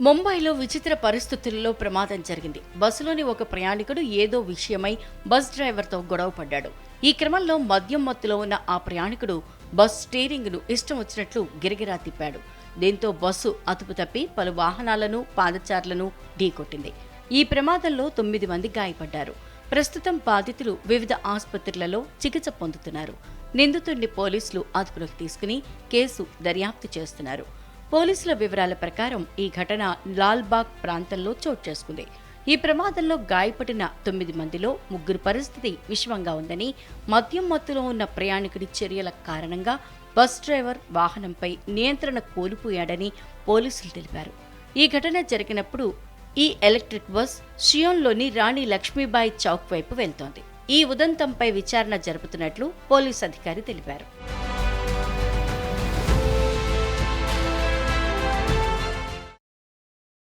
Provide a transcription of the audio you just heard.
ముంబైలో విచిత్ర పరిస్థితుల్లో ప్రమాదం జరిగింది. బస్సులోని ఒక ప్రయాణికుడు ఏదో విషయమై బస్ డ్రైవర్తో గొడవ పడ్డాడు. ఈ క్రమంలో మద్యం మత్తులో ఉన్న ఆ ప్రయాణికుడు బస్ స్టీరింగ్ను ఇష్టం వచ్చినట్లు గిరగిరా తిప్పాడు. దీంతో బస్సు అతుపు తప్పి పలు వాహనాలను పాదచారులను ఢీకొట్టింది. ఈ ప్రమాదంలో తొమ్మిది మంది గాయపడ్డారు. ప్రస్తుతం బాధితులు వివిధ ఆసుపత్రులలో చికిత్స పొందుతున్నారు. నిందితుడిని పోలీసులు అదుపులోకి తీసుకుని కేసు దర్యాప్తు చేస్తున్నారు. పోలీసుల వివరాల ప్రకారం ఈ ఘటన లాల్బాగ్ ప్రాంతంలో చోటు చేసుకుంది. ఈ ప్రమాదంలో గాయపడిన తొమ్మిది మందిలో ముగ్గురు పరిస్థితి విషమంగా ఉందని మద్యం మత్తులో ఉన్న ప్రయాణికుడి చర్యల కారణంగా బస్ డ్రైవర్ వాహనంపై నియంత్రణ కోల్పోయాడని పోలీసులు తెలిపారు. ఈ ఘటన జరిగినప్పుడు ఈ ఎలక్ట్రిక్ బస్ షియోన్లోని రాణి లక్ష్మీబాయి చౌక్ వైపు వెళ్తోంది. ఈ ఉదంతంపై విచారణ జరుపుతున్నట్లు పోలీస్ అధికారి తెలిపారు.